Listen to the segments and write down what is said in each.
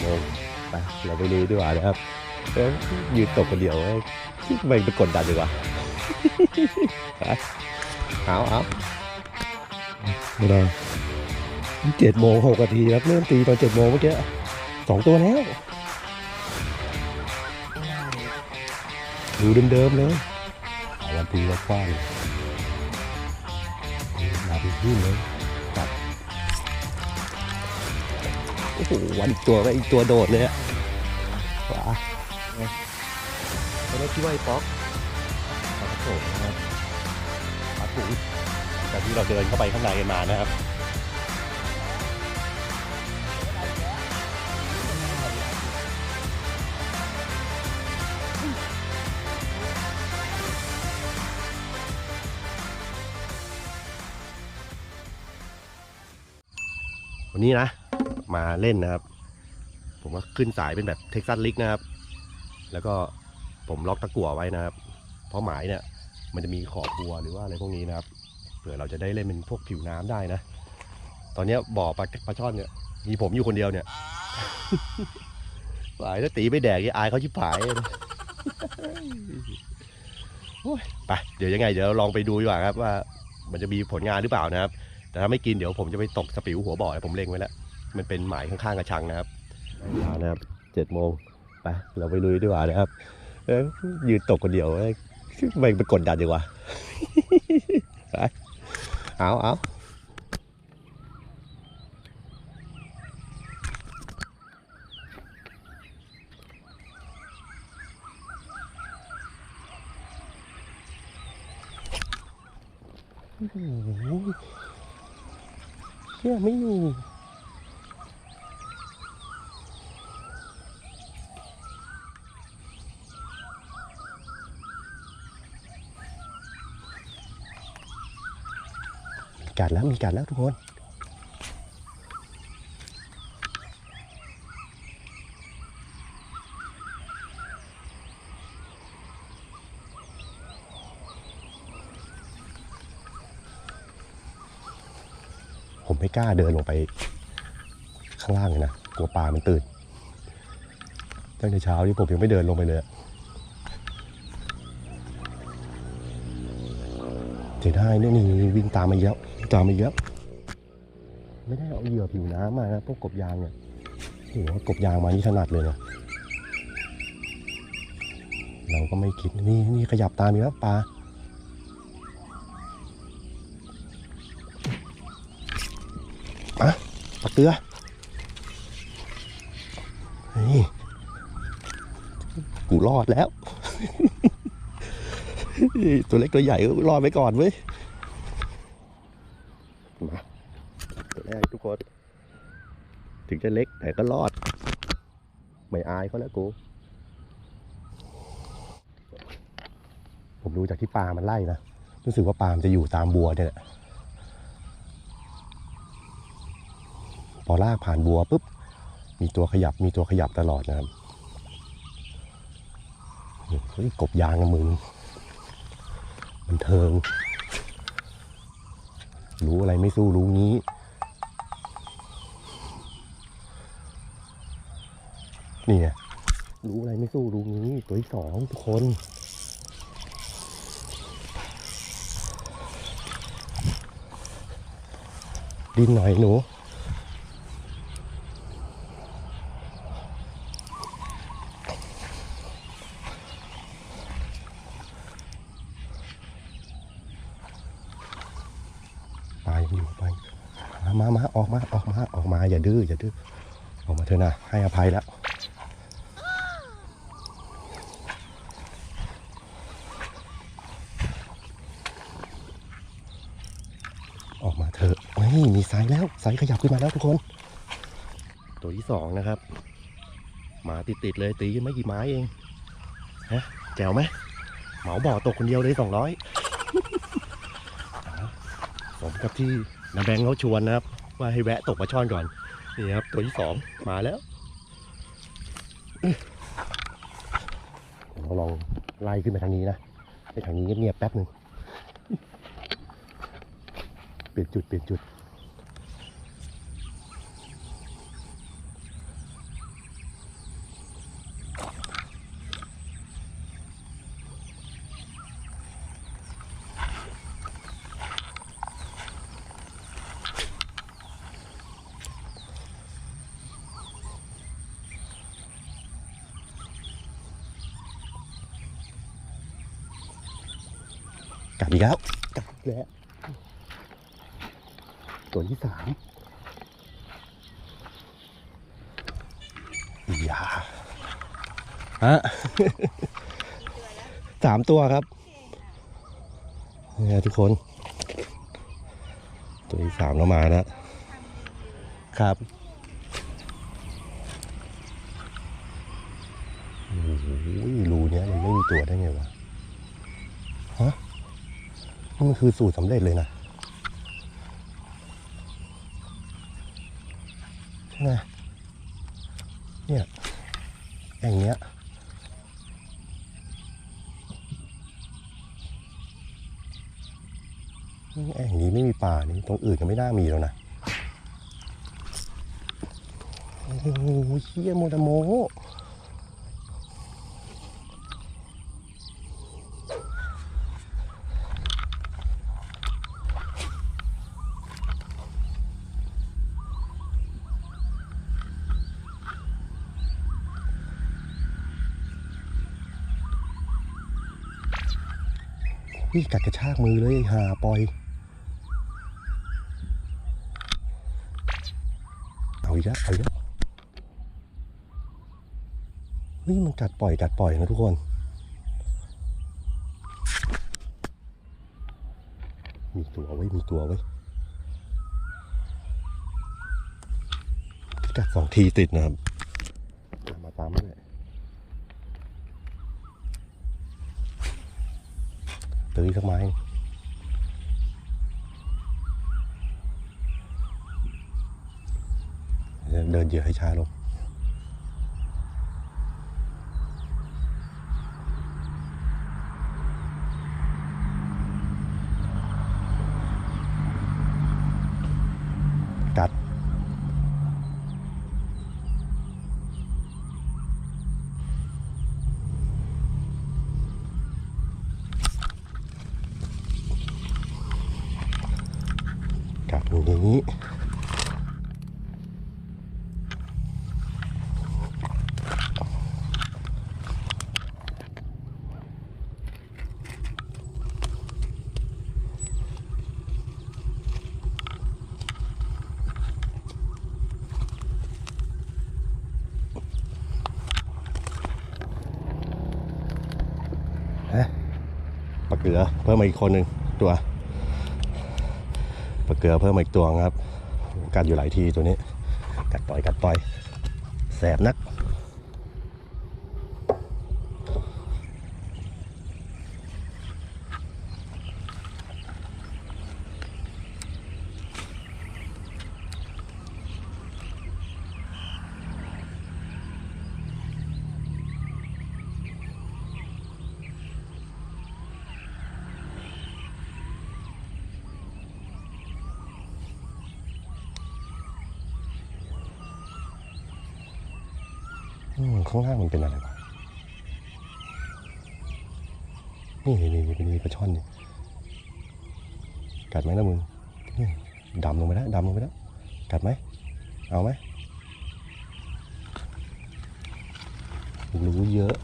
เจ็ดโมงไปเราไปลุยดีกว่านะครับเอ้ยยืนตกคนเดียวเอ้ยไม่ไปกดดันดีกว่าไปเอาเอาไม่ได้เจ็ดโมงหกนาทีครับเริ่มตีตอนเจ็ดโมงเมื่อกี้สองตัวแล้ว ดูเดิมๆเลยเอาวันทีละกว้างมาเป็นขึ้นเลย อ้โหวันอีกตัวก็อีกตัวโดดเลยอะว้าไม่ได้คิดว่าไอ้ป๊อกปลากระโถนนะครับปลาถุงแต่ที่เราเดินเข้าไปข้างในกันมานะครับวันนี้นะ มาเล่นนะครับ ผมก็ขึ้นสายเป็นแบบเท็กซัสลิกนะครับ แล้วก็ผมล็อกตะกั่วไว้นะครับ เพราะหมายเนี่ยมันจะมีขอบบัวหรือว่าอะไรพวกนี้นะครับ เผื่อเราจะได้เล่นเป็นพวกผิวน้ำได้นะ ตอนนี้บ่อปลาปลาช่อนเนี่ยมีผมอยู่คนเดียวเนี่ยหลายถ้าตีไม่แดกนี่อายเขาชิบหายไปเดี๋ยวยังไงเดี๋ยวลองไปดูดีกว่าครับว่า มันจะมีผลงานหรือเปล่านะครับ แต่ถ้าไม่กินเดี๋ยวผมจะไปตกสปิวหัวบ่อผมเล็งไว้แล้ว มันเป็นหมายข้างๆกระชังนะครับนะครับเจ็ดโมงไปเราไปลุยดีกว่านะครับเอ้ยยืนตกคนเดียวไม่ไปกดดันดีกว่าไปเอาเอาโอ้โหเนี่ยไม่อยู่ มีการแล้วมีการแล้วทุกคน ผมไม่กล้าเดินลงไป ข้างล่างเลยนะกลัวปลามันตื่นตั้งแต่เช้าที่ผมยังไม่เดินลงไปเลยอะเสียดายเนี่ยนี่วิ่งตามมาเยอะ ตามมาเยอะไม่ได้เอาเหยื่อผิวน้ำมานะพวกกบยางเนี่ยโอ้โหกบยางมานี่ถนัดเลยนะเราก็ไม่คิดนี่นี่ขยับตามอีกแล้วปลาอะปลาเกลือนี่กูรอดแล้ว ตัวเล็กตัวใหญ่ก็รอดไว้ก่อนเว้ย มาตัวแรกทุกคน ถึงจะเล็ก แต่ก็รอด ไม่อายเขาแล้วกู ผมดูจากที่ปลามันไล่นะ รู้สึกว่าปลามจะอยู่ตามบัวเนี่ยแหละพอลากผ่านบัวปุ๊บ มีตัวขยับ มีตัวขยับตลอดนะครับเฮ้ยกบยางมึงบันเทิง รู้อะไรไม่สู้รู้งี้ นี่ไงรู้อะไรไม่สู้รู้งี้ตัวที่สองทุกคนดินหน่อยหนูไปอยู่ไปมามามาออกมาออกมาออกมาอย่าดื้ออย่าดื้อออกมาเถอะนะให้อภัยแล้ว ออกมาเถอะ เฮ้ยแล้วไซส์ขยับขึ้นมาแล้วทุกคน ตัวที่สองนะครับ มาติดๆเลยตีไม่กี่ไม้เองฮะแจ๋วไหมเหมาบ่อตกคนเดียวเลยสองร้อยสมกับที่นาแบงค์เขาชวนนะครับ ว่าให้แวะตกปลาช่อนก่อนนี่ครับ ตัวที่สองมาแล้วเราลองไล่ขึ้นไปทางนี้นะไปทางนี้เงียบๆแป๊บหนึ่งเปลี่ยนจุดเปลี่ยนจุด อีกแล้วกัดอีกแล้วตัวที่สามอย่าฮะสามตัวครับเนี่ยทุกคน ตัวที่สามเรามาแล้วครับโอ้โหรูเนี้ยมันไม่มีตัวได้ไงวะฮะ นี่มันคือสูตรสำเร็จเลยนะใช่ไหมเนี่ยอย่างเงี้ยแอ่งนี้ไม่มีป่านี่ตรงอื่นก็ไม่น่ามีแล้วนะโอ้โหเฮียโมดโม พี่กัดกระชากมือเลยหาปล่อย เอาอีกแล้วเอาอีกแล้วเฮ้ยมันกัดปล่อยกัดปล่อยนะทุกคนมีตัวไว้มีตัวไว้กัดสองทีติดนะครับ มาตามมาเลย ตื้อสักไม้เดินเหยื่อให้ช้าลง กัด กัดอย่างนี้ ฮะป ลือเพิ่มมาอีกคนหนึ่งตัวปลาเกลือเพิ่มมาอีกตัวครับกัดอยู่หลายทีตัวนี้ กัดต่อยกัดต่อยแสบนัก อืม ข้างล่างมันเป็นอะไรวะนี่นี่นี่เป็นมีปลาช่อนนี่กัดไหมนะมึงนี่ดำลงไปแล้วดำลงไปแล้วกัดไหมเอาไหมรู้เยอะ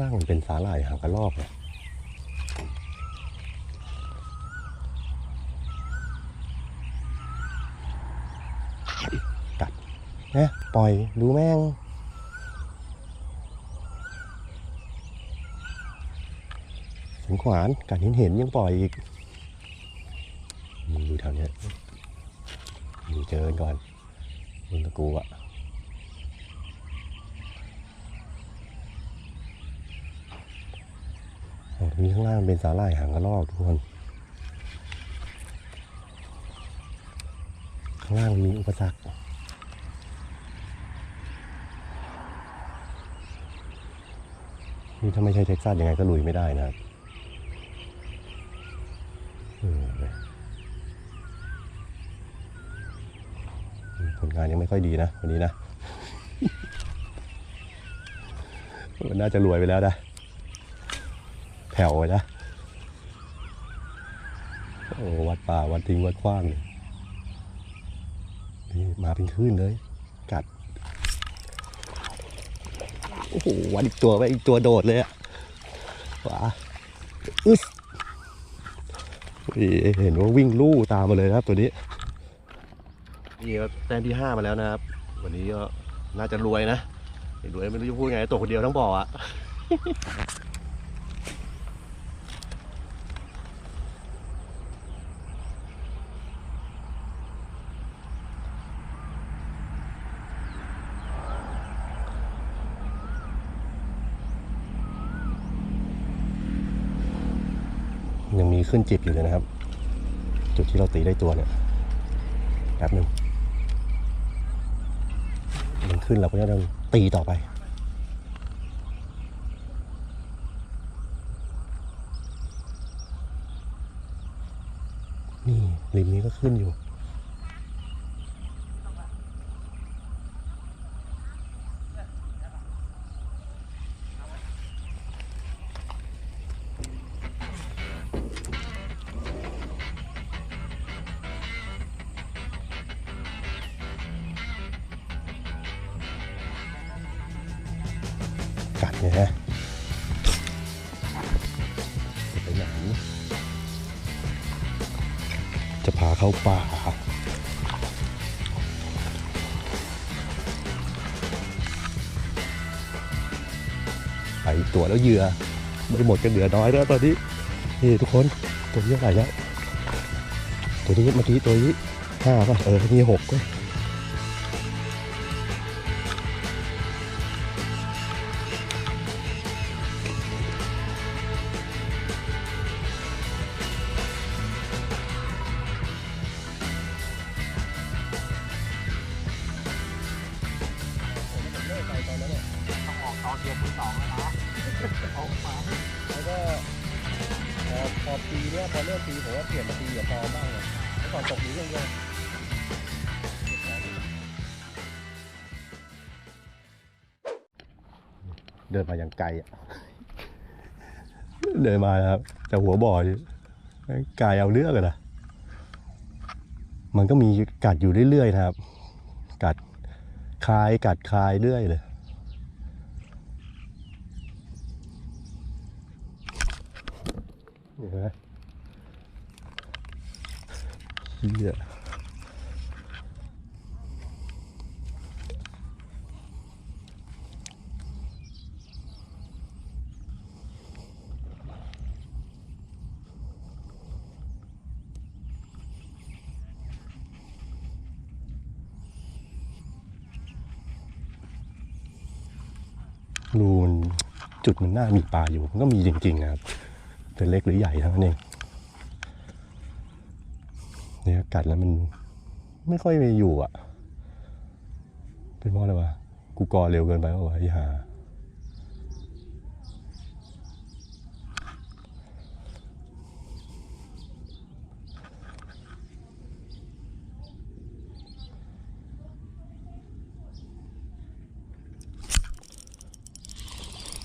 ล่างมันเป็นสาหร่ายหางกระรอกเนี่ยกัดนะปล่อยดูแม่งสิงขวานกัดเห็นเห็นยังปล่อยอีกมึงอยู่แถวเนี้ยมึงเจอก่อนมึงกับกูอะ โอ้ตรงนี้ข้างล่างเป็นสาหร่ายหางกระรอกทุกคน ข้างล่างมีอุปสรรคนี่ถ้าไม่ใช่เท็กซัสยังไงก็ลุยไม่ได้นะครับผลงานยังไม่ค่อยดีนะ วันนี้นะมันน่าจะรวยไปแล้วนะแผ่วนะ โอ้วัดป่าวัดทิ้งวัดกว้างเลยนี่มาเป็นคลื่นเลย กัด โอ้โหวัดอีกตัวไปอีกตัวโดดเลยอะว้าอึสเห็นว่าวิ่งลู่ตามมาเลยนะครับตัวนี้นี่ก็แต้มที่ห้ามาแล้วนะครับ วันนี้ก็น่าจะรวยนะรวยไม่รู้จะพูดไงตัวคนเดียวทั้งบ่ออะ ขึ้นจิบอยู่เลยนะครับ จุดที่เราตีได้ตัวเนี่ยแป๊บหนึ่งมันขึ้นเราก็จะต้องตีต่อไปนี่ริมนี้ก็ขึ้นอยู่ ไปอีกตัวแล้วเหยื่อไม่หมดก็เหลือน้อยแล้วตอนนี้นี่ทุกคนตัวนี้เท่าไหร่แล้วตัวนี้เมื่อกี้ตัวนี้ห้าป่ะเออนี่หกเปีเนี้ยพอเริ่มปีผมว่าเปลี่ยนมาปีกับพอบ้างเลยเมื่อก่อนตกนี้เยอะเดินมาอย่างไกลอะ เดินมานะครับจากหัวบ่อนี่ไกลเอาเรื่องเลยนะมันก็มีกัดอยู่เรื่อยๆนะครับ กัดคลายกัดคลายเรื่อยเลย เห็นไหมเหี้ยรูมันจุดมันน่ามีปลาอยู่ มันก็มีจริงๆนะครับ เป็นเล็กหรือใหญ่เท่านั้นเองเนี่ยกัดแล้วมันไม่ค่อยมีอยู่อะ เป็นเพราะอะไรวะ กูกอเร็วเกินไปวะไอ้ห่า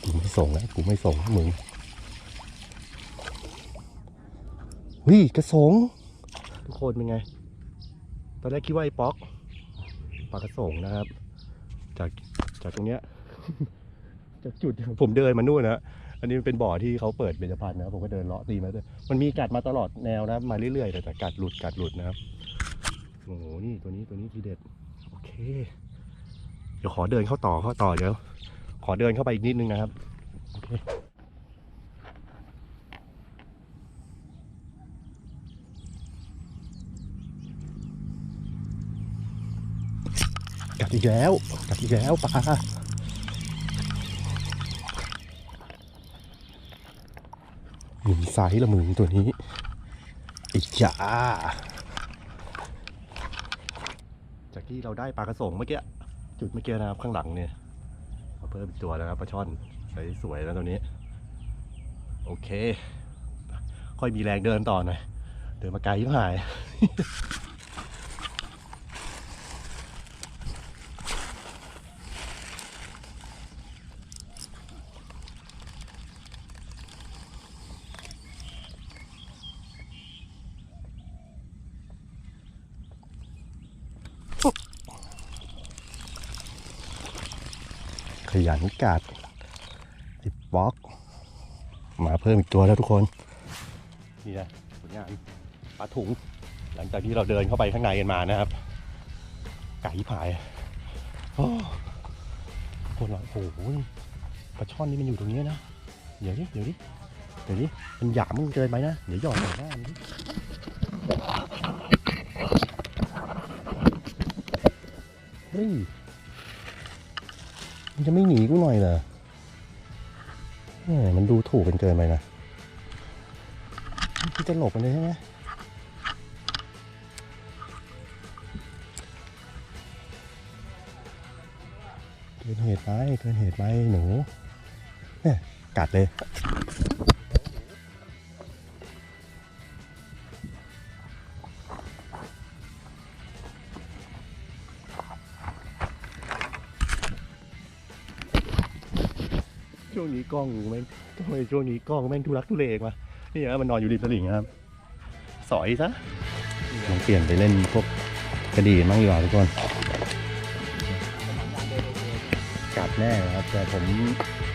กูไม่ส่งแล้วกูไม่ส่งให้มึง วิกระสงทุกคนเป็นไง ตอนแรกคิดว่าไอ้ป๊อกปลากระสงนะครับ จากจากตรงเนี้ยจากจุดผมเดินมานู่นนะอันนี้มันเป็นบ่อที่เขาเปิดเบญจพรรณนะครับผมก็เดินเลาะตีมาด้วยมันมีกัดมาตลอดแนวนะมาเรื่อยๆแต่แต่กัดหลุดกัดหลุดนะครับโอ้โหนี่ตัวนี้ตัวนี้ทีเด็ดโอเค เดี๋ยวขอเดินเข้าต่อเข้าต่อเดี๋ยวขอเดินเข้าไปอีกนิดนึงนะครับโอเค อีกแล้วกัดอีกแล้วปลาหมีไซส์ละมึงตัวนี้อีกจ้าจากที่เราได้ปลากระสงเมื่อกี้จุดเมื่อกี้นะครับข้างหลังเนี่ยมาเพิ่มอีกตัวแล้วครับปลาช่อนใสสวยแล้วตัวนี้ โอเค ค่อยมีแรงเดินต่อหน่อยเดินมาไกลยิ่งหาย นกัดติดบล็อก มาเพิ่มอีกตัวแล้วทุกคน นี่นะผลงานปลาถุง หลังจากที่เราเดินเข้าไปข้างในกันมานะครับ ไก่ผายโอ้คนเราโอ้โหปลาช่อนนี่มันอยู่ตรงนี้นะ เดี๋ยวดิเดี๋ยวดิเดี๋ยวดิมันหยามมึงเกินไปนะ เดี๋ยวหย่อนใส่หน้ามันดิเฮ้ย จะไม่หนีกูหน่อยเหรอมมันดูถูกกันเกินไปนะพี่จะหลบมันเลยใช่ไหมเกินเหตุไปเกินเหตุไปหนูเนี่ยกัดเลย วงนี้กล้องแม่งทำไมช่วงนี้กล้องแม่งทุรักทุเลมานี่ฮะมันนอนอยู่ริมตลิ่งครับ สอยซะลองเปลี่ยนไปเล่นพวกกระดีมั่งดีกว่าทุกคนกัดแน่ครับ แต่ผม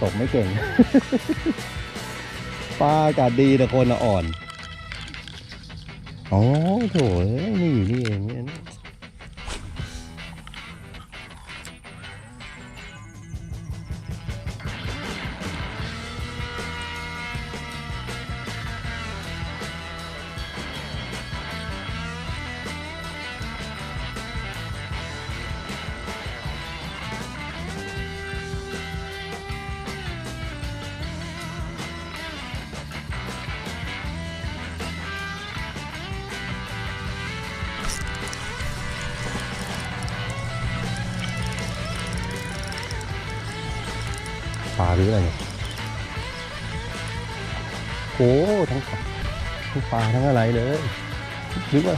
ตกไม่เก่ง ปลากัดดีแต่คนอ่อน อ๋อโถเอ้ยนี่อยู่นี่เอง หรืออะไรโอ้ทั้งทั้งปลาทั้งอะไรเลยนึกว่า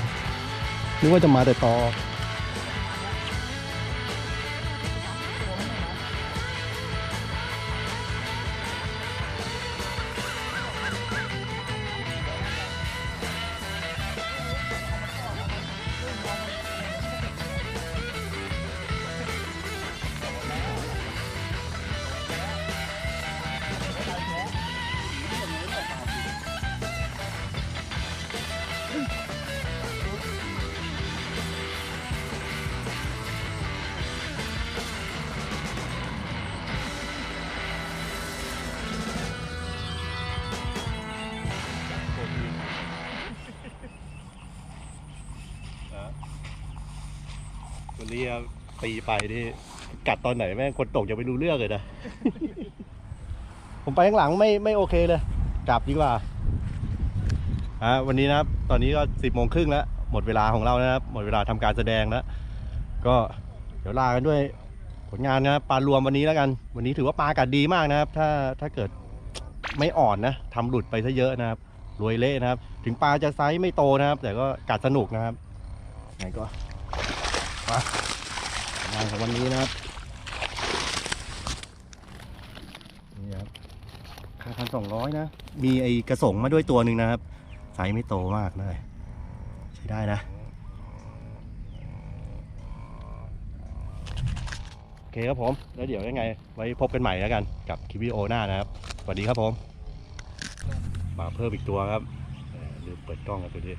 นึกว่าจะมาแต่ตอ วันนี้ครับตีไปที่กัดตอนไหนแม่งคนตกยังไม่รู้เรื่องเลยนะ ผมไปข้างหลังไม่ไม่โอเคเลย กลับดีกว่าอะวันนี้นะครับ ตอนนี้ก็สิบโมงครึ่งแล้ว หมดเวลาของเรานะครับ หมดเวลาทำการแสดงแล้ว ก็เดี๋ยวลากันด้วยผลงานนะครับปลารวมวันนี้แล้วกัน วันนี้ถือว่าปลากัดดีมากนะครับ ถ้าถ้าเกิดไม่อ่อนนะทำหลุดไปซะเยอะนะครับรวยเละนะครับ ถึงปลาจะไซส์ไม่โตนะครับ แต่ก็กัดสนุกนะครับไงก็มา งานของวันนี้นะครับ นี่ครับค่าพันสองร้อยนะ มีไอกระสงมาด้วยตัวหนึ่งนะครับ ไซส์ไม่โตมากเลย ใช้ได้นะ โอเคครับผม แล้วเดี๋ยวยังไง ไว้พบกันใหม่แล้วกันกับคลิปวิดีโอหน้านะครับ สวัสดีครับผม มาเพิ่มอีกตัวครับลืมเปิดกล้องกับตัวนี้